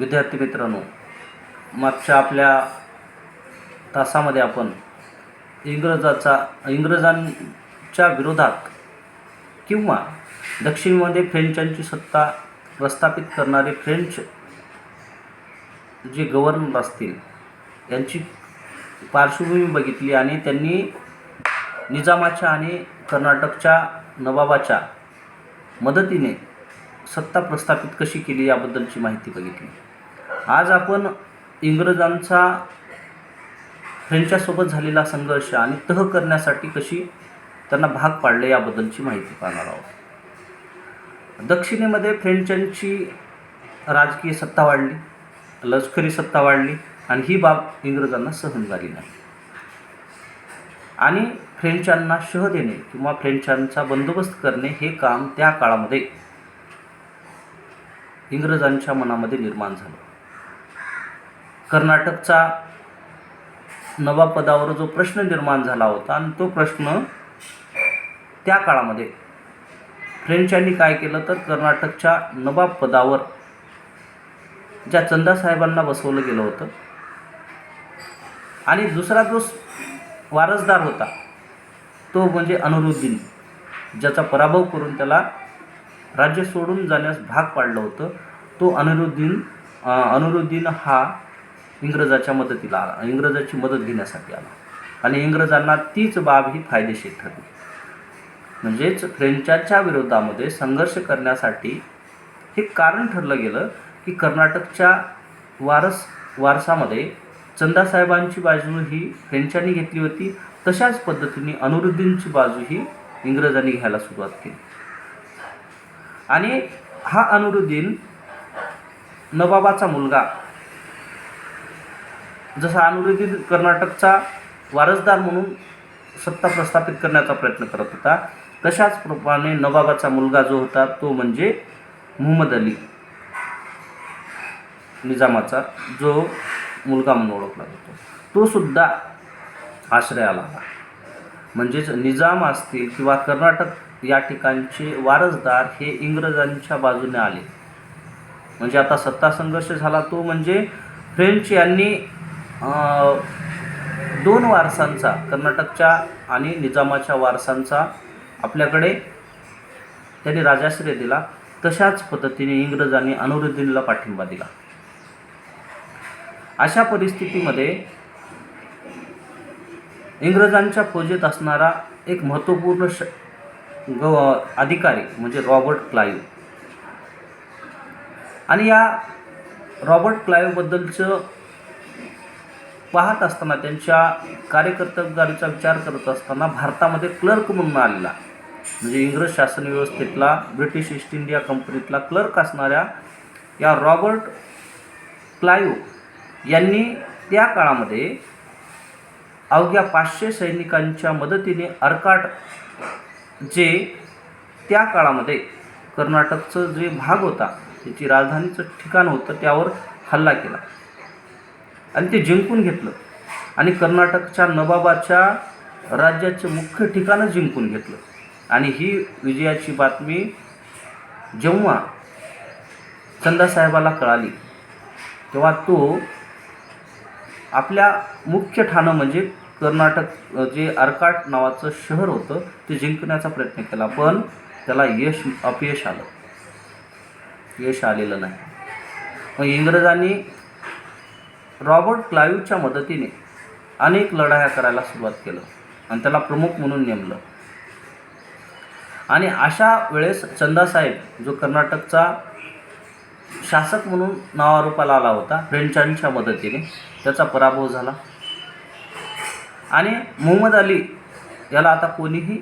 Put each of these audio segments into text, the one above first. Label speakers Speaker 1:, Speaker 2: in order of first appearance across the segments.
Speaker 1: विद्यार्थी मित्रांनो मागच्या आपल्या तासामध्ये आपण इंग्रजाचा इंग्रजांच्या विरोधात किंवा दक्षिणेमध्ये फ्रेंचांची सत्ता प्रस्थापित करणारे फ्रेंच जे गव्हर्नर असतील यांची पार्श्वभूमी बघितली आणि त्यांनी निजामाच्या आणि कर्नाटकच्या नवाबाच्या मदतीने सत्ता प्रस्थापित कशी केली याबद्दलची माहिती बघितली. आज आपण इंग्रजांचा फ्रेंचासोबत झालेला संघर्ष आणि तह करण्यासाठी कशी त्यांना भाग पाडले याबद्दलची माहिती पाहणार आहोत. दक्षिणेमध्ये फ्रेंचांची राजकीय सत्ता वाढली लष्करी सत्ता वाढली आणि ही बाब इंग्रजांना सहन झाली नाही. आणि फ्रेंचांना शह देणे किंवा फ्रेंचांचा बंदोबस्त करणे हे काम त्या काळामध्ये इंग्रजांच्या मनामध्ये निर्माण झालं. कर्नाटकचा नवाबपदावर जो प्रश्न निर्माण झाला होता आणि तो प्रश्न त्या काळामध्ये फ्रेंचांनी काय केलं तर कर्नाटकच्या नवाब पदावर ज्या चंदासाहेबांना बसवलं गेलं होतं आणि दुसरा जो वारसदार होता तो म्हणजे अनुरुद्दीन ज्याचा पराभव करून त्याला राज्य सोडून जाण्यास भाग पाडलं होतं तो अनिरुद्दीन अनुरुद्दीन हा इंग्रजाच्या मदतीला आला इंग्रजाची मदत घेण्यासाठी आला. आणि इंग्रजांना तीच बाब ही फायदेशीर ठरली. म्हणजेच फ्रेंचांच्या विरोधामध्ये संघर्ष करण्यासाठी हे कारण ठरलं गेलं की कर्नाटकच्या वारस वारसामध्ये चंदासाहेबांची बाजू ही फ्रेंचांनी घेतली होती. तशाच पद्धतीने अनुरुद्दीनची बाजू ही इंग्रजांनी घ्यायला सुरुवात केली. आणि हा अनुरुद्दीन नवाबाचा मुलगा जसा अनुरुद्दीन कर्नाटकचा वारसदार म्हणून सत्ता प्रस्थापित करण्याचा प्रयत्न करत होता तशाच प्रमाणे नवाबाचा मुलगा जो होता तो म्हणजे मुहम्मद अली निजामाचा जो मुलगा म्हणून ओळखला जातो. तो सुद्धा आश्रयाला आला. म्हणजेच निजाम असतील किंवा कर्नाटक या ठिकाणचे वारसदार हे इंग्रजांच्या बाजूने आले. म्हणजे आता सत्ता संघर्ष झाला तो म्हणजे फ्रेंच यांनी दोन वारसांचा कर्नाटकच्या आणि निजामाच्या वारसांचा आपल्याकडे त्यांनी राजाश्रय दिला. तशाच पद्धतीने इंग्रजांनी अनुरुद्दीनला पाठिंबा दिला. अशा परिस्थितीमध्ये इंग्रजांच्या फौजेत असणारा एक महत्त्वपूर्ण श ग अधिकारी म्हणजे रॉबर्ट क्लाईव्ह आणि या रॉबर्ट क्लाईव्हबद्दलचं पाहत असताना त्यांच्या कार्यकर्तव्याचा विचार करत असताना भारतामध्ये क्लर्क म्हणून आलेला. म्हणजे इंग्रज शासन व्यवस्थेतला ब्रिटिश ईस्ट इंडिया कंपनीतला क्लर्क असणाऱ्या या रॉबर्ट क्लाईव्ह यांनी त्या काळामध्ये अवघ्या पाचशे सैनिकांच्या मदतीने अर्काट जे त्या काळामध्ये कर्नाटकचं जे भाग होता त्याची राजधानीचं ठिकाण होतं त्यावर हल्ला केला. आणि ते जिंकून घेतलं. आणि कर्नाटकच्या नवाबाच्या राज्याचे मुख्य ठिकाणं जिंकून घेतलं. आणि ही विजयाची बातमी जेव्हा चंदासाहेबाला कळाली तेव्हा तो आपल्या मुख्य ठाणं म्हणजे कर्नाटक जे अर्काट नावाचं शहर होतं ते जिंकण्याचा प्रयत्न केला. पण त्याला यश अपयश आलं. यश आलेलं नाही. मग इंग्रजांनी रॉबर्ट क्लाईव्हच्या मदतीने अनेक लढाया करायला सुरुवात केलं आणि त्याला प्रमुख म्हणून नेमलं. आणि अशा वेळेस चंदासाहेब जो कर्नाटकचा शासक म्हणून नावारूपाला आला होता फ्रेंचांच्या मदतीने त्याचा पराभव झाला. आणि मोहम्मद अली याला आता कोणीही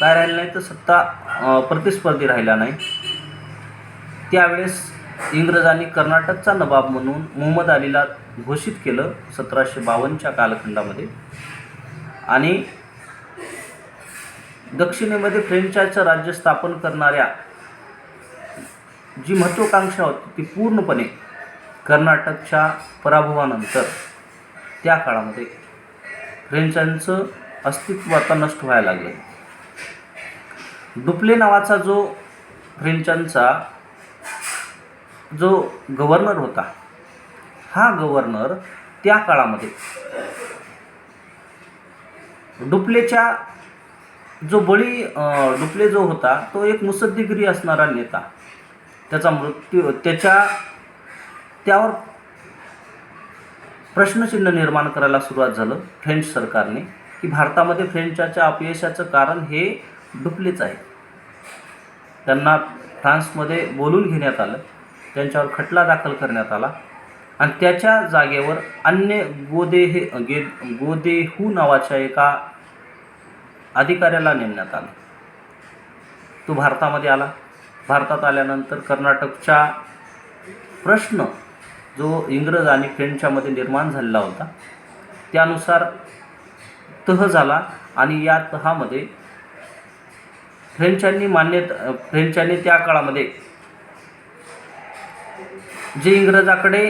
Speaker 1: काय राहिलं नाही तर सत्ता प्रतिस्पर्धी राहिला नाही. त्यावेळेस इंग्रजांनी कर्नाटकचा नवाब म्हणून मोहम्मद अलीला घोषित केलं सतराशे बावन्नच्या कालखंडामध्ये. आणि दक्षिणेमध्ये फ्रेंचाचं राज्य स्थापन करणाऱ्या जी महत्त्वाकांक्षा होती ती पूर्णपणे कर्नाटकच्या पराभवानंतर त्या काळामध्ये फ्रेंचांचं अस्तित्व आता नष्ट व्हायला लागलं. डुप्ले नावाचा जो फ्रेंचांचा जो गव्हर्नर होता हा गव्हर्नर त्या काळामध्ये डुप्लेच्या जो बळी डुप्ले जो होता तो एक मुसद्दीगिरी असणारा नेता. त्याचा मृत्यू त्याच्या त्यावर प्रश्नचिन्ह निर्माण करायला सुरुवात झालं फ्रेंच सरकारने की भारतामध्ये फ्रेंचाच्या अपयशाचं कारण हे डुप्लेच आहे. त्यांना फ्रान्समध्ये बोलून घेण्यात आलं. त्यांच्यावर खटला दाखल करण्यात आला. आणि त्याच्या जागेवर अन्य गोदेहे गे गोदेहू नावाच्या एका अधिकाऱ्याला नेमण्यात आलं. तो भारतामध्ये आला. भारतात आल्यानंतर कर्नाटकच्या प्रश्न जो इंग्रज आणि फ्रेंचच्यामध्ये निर्माण झालेला होता त्यानुसार तह झाला आणि या तहामध्ये फ्रेंचांनी मान्यता फ्रेंचांनी त्या काळामध्ये जे इंग्रजाकडे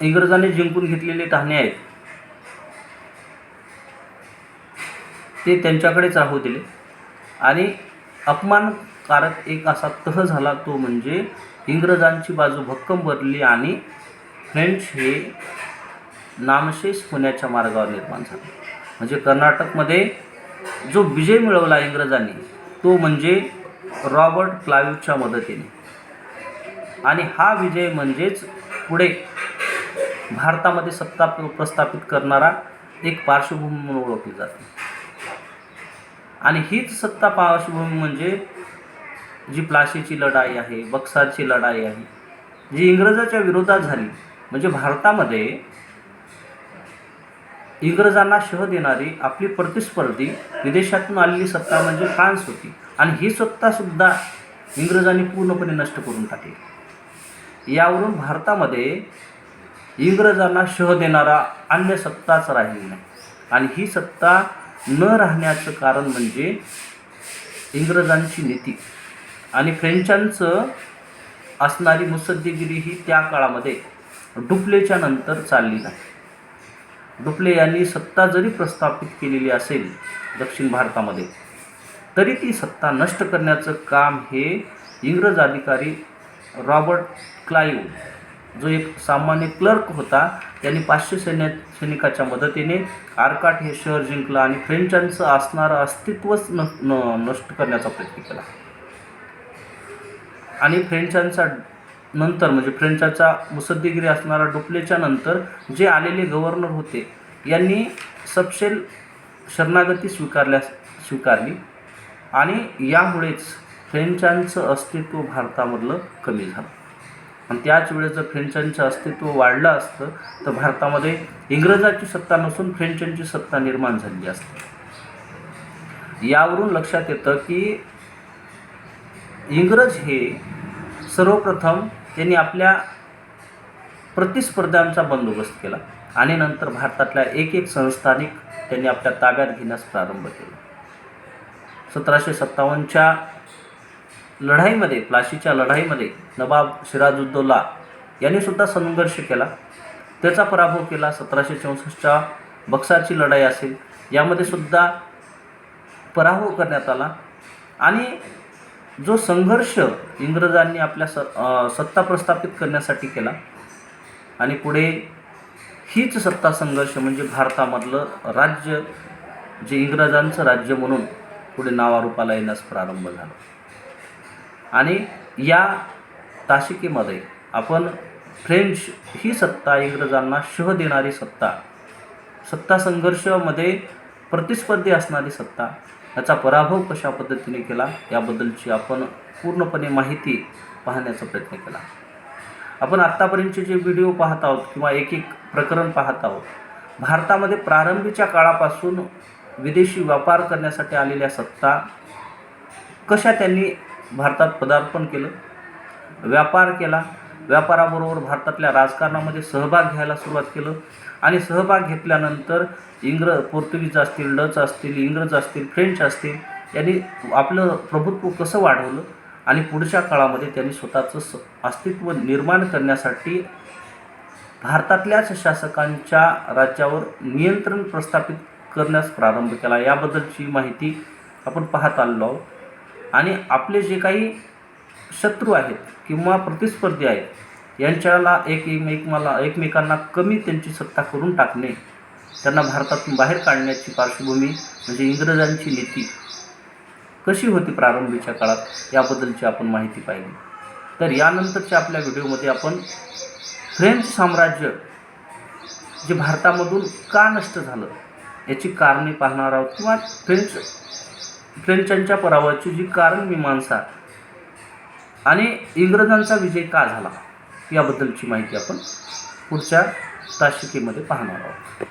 Speaker 1: इंग्रजांनी जिंकून घेतलेले ठाणे आहेत ते त्यांच्याकडेच राहू दिले. आणि अपमानकारक एक असा तह झाला तो म्हणजे इंग्रजांची बाजू भक्कम भरली आणि फ्रेंच हे नामशेष होण्याच्या मार्गावर निर्माण झाले. म्हणजे कर्नाटकमध्ये जो विजय मिळवला इंग्रजांनी तो म्हणजे रॉबर्ट क्लाईव्हच्या मदतीने. आणि हा विजय म्हणजेच पुढे भारतामध्ये सत्ता प्रस्थापित करणारा एक पार्श्वभूमी म्हणून ओळखली जाते. आणि हीच सत्ता पार्श्वभूमी म्हणजे जी प्लाशीची लढाई आहे बक्साची लढाई आहे जी इंग्रजाच्या विरोधात झाली. म्हणजे भारतामध्ये इंग्रजांना शह देणारी आपली प्रतिस्पर्धी विदेशातून आलेली सत्ता म्हणजे फ्रान्स होती. आणि ही सत्तासुद्धा इंग्रजांनी पूर्णपणे नष्ट करून टाकली. यावरून भारतामध्ये इंग्रजांना शह देणारा अन्य सत्ताच राहिली नाही. आणि ही सत्ता न राहण्याचं कारण म्हणजे इंग्रजांची नीती. आणि फ्रेंचांचं असणारी मुसद्दीगिरी ही त्या काळामध्ये डुप्लेच्या नंतर चालली नाही. डुप्ले यांनी सत्ता जरी प्रस्थापित केलेली असेल दक्षिण भारतामध्ये तरी ती सत्ता नष्ट करण्याचं काम हे इंग्रज अधिकारी रॉबर्ट क्लाईव्ह जो एक सामान्य क्लर्क होता त्यांनी पाचशे सैन्य सैनिकाच्या मदतीने आरकाट हे शहर जिंकलं आणि फ्रेंचांचं असणारं अस्तित्वच न न नष्ट करण्याचा प्रयत्न केला. आणि फ्रेंचांचा नंतर म्हणजे फ्रेंचाचा मुसद्दीगिरी असणारा डुप्लेच्या नंतर जे आलेले गव्हर्नर होते यांनी सपशेल शरणागती स्वीकारल्या स्वीकारली. आणि यामुळेच फ्रेंचांचं अस्तित्व भारतामधलं कमी झालं. आणि त्याच वेळेस जर फ्रेंचांचं अस्तित्व वाढलं असतं तर भारतामध्ये इंग्रजाची सत्ता नसून फ्रेंचांची सत्ता निर्माण झालेली असते. यावरून लक्षात येतं की इंग्रज हे सर्वप्रथम त्यांनी आपल्या प्रतिस्पर्ध्यांचा बंदोबस्त केला आणि नंतर भारतातल्या एक एक संस्थानिक त्यांनी आपल्या ताब्यात घेण्यास प्रारंभ केला. सतराशे सत्तावन्नच्या लढाईमध्ये प्लाशीच्या लढाईमध्ये नवाब सिराजुद्दौला यांनी सुद्धा संघर्ष केला. त्याचा पराभव केला. सतराशे चौसष्टच्या बक्सारची लढाई असेल यामध्ये सुद्धा पराभव करण्यात आला. आणि जो संघर्ष इंग्रजांनी आपल्या स सत्ता प्रस्थापित करण्यासाठी केला आणि पुढे हीच सत्ता संघर्ष म्हणजे भारतामधलं राज्य जे इंग्रजांचं राज्य म्हणून पुढे नावारूपाला येण्यास प्रारंभ झाला. आणि या ताशिकेमध्ये आपण फ्रेंच ही सत्ता इंग्रजांना शह देणारी सत्ता सत्ता संघर्षामध्ये प्रतिस्पर्धी असणारी सत्ता याचा पराभव कशा पद्धतीने केला याबद्दलची आपण पूर्णपणे माहिती पाहण्याचा प्रयत्न केला. आपण आत्तापर्यंतचे जे व्हिडिओ पाहत आहोत किंवा एक एक प्रकरण पाहत आहोत भारतामध्ये प्रारंभीच्या काळापासून विदेशी व्यापार करण्यासाठी आलेल्या सत्ता कशा त्यांनी भारतात पदार्पण केलं व्यापार केला. व्यापाराबरोबर भारतातल्या राजकारणामध्ये सहभाग घ्यायला सुरुवात केलं. आणि सहभाग घेतल्यानंतर इंग्र पोर्तुगीज असतील डच असतील इंग्रज असतील फ्रेंच असतील यांनी आपलं प्रभुत्व कसं वाढवलं आणि पुढच्या काळामध्ये त्यांनी स्वतःचं स अस्तित्व निर्माण करण्यासाठी भारतातल्याच शासकांच्या राज्यावर नियंत्रण प्रस्थापित करण्यास प्रारंभ केला. याबद्दलची माहिती आपण पाहत आलेलो आहोत. आणि आपले जे काही शत्रू आहेत किंवा प्रतिस्पर्धी आहेत यांच्याला एक एकमेकाला एकमेकांना कमी त्यांची सत्ता करून टाकणे त्यांना भारतातून बाहेर काढण्याची पार्श्वभूमी म्हणजे इंग्रजांची नीती कशी होती प्रारंभीच्या काळात याबद्दलची आपण माहिती पाहिली. तर यानंतरच्या आपल्या व्हिडिओमध्ये आपण फ्रेंच साम्राज्य जे भारतामधून का नष्ट झालं याची कारणे पाहणार आहोत किंवा फ्रेंच फ्रेंचांच्या पराभवाची जी कारण मीमांसा आणि इंग्रजांचा विजय का झाला याबद्दलची माहिती आपण पुढच्या तासिकेमध्ये पाहणार आहोत.